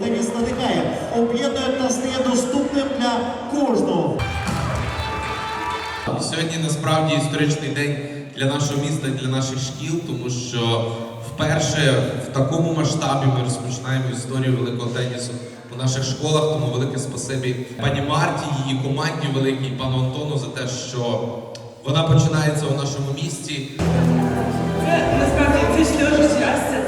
який надихає, об'єднує та стає доступним для кожного. Сьогодні насправді історичний день для нашого міста, для наших шкіл, тому що вперше в такому масштабі ми розпочинаємо історію великого тенісу у наших школах. Тому велике спасибі пані Марті, її команді, великій пану Антону за те, що вона починається у нашому місті. Насправді це ж дуже щастя.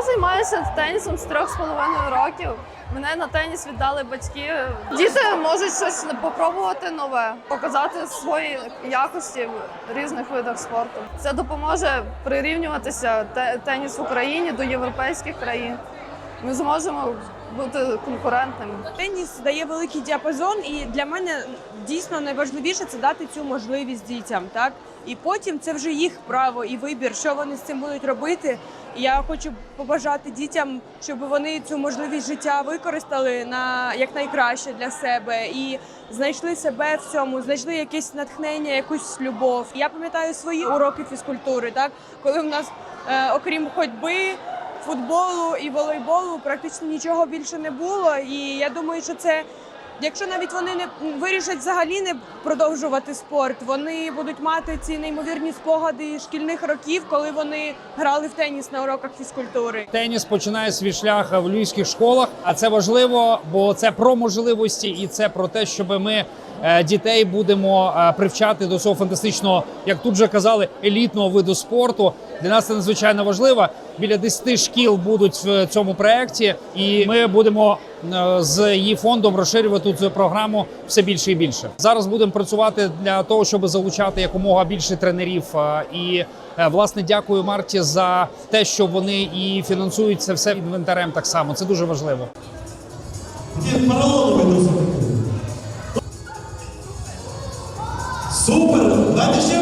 Я займаюся тенісом з трьох з половиною років. Мене на теніс віддали батьки. Діти можуть щось попробувати нове, показати свої якості в різних видах спорту. Це допоможе прирівнюватися теніс в Україні до європейських країн. Ми зможемо бути конкурентними. Теніс дає великий діапазон, і для мене дійсно найважливіше це дати цю можливість дітям. Так і потім це вже їх право і вибір, що вони з цим будуть робити. Я хочу побажати дітям, щоб вони цю можливість життя використали на якнайкраще для себе і знайшли себе в цьому, знайшли якесь натхнення, якусь любов. Я пам'ятаю свої уроки фізкультури, так коли в нас, е, окрім ходьби, футболу і волейболу практично нічого більше не було. І я думаю, що це. Якщо навіть вони не вирішать взагалі не продовжувати спорт, вони будуть мати ці неймовірні спогади шкільних років, коли вони грали в теніс на уроках фізкультури. Теніс починає свій шлях в львівських школах, а це важливо, бо це про можливості, і це про те, щоб ми е, дітей будемо е, привчати до цього фантастичного, як тут вже казали, елітного виду спорту. Для нас це надзвичайно важливо. Біля 10 шкіл будуть в цьому проєкті, і ми будемо е, з її фондом розширювати цю програму все більше і більше. Зараз будемо працювати для того, щоб залучати якомога більше тренерів. е, І е, власне дякую Марті за те, що вони і фінансують це все інвентарем. Так само це дуже важливо. Супер! Дайте ще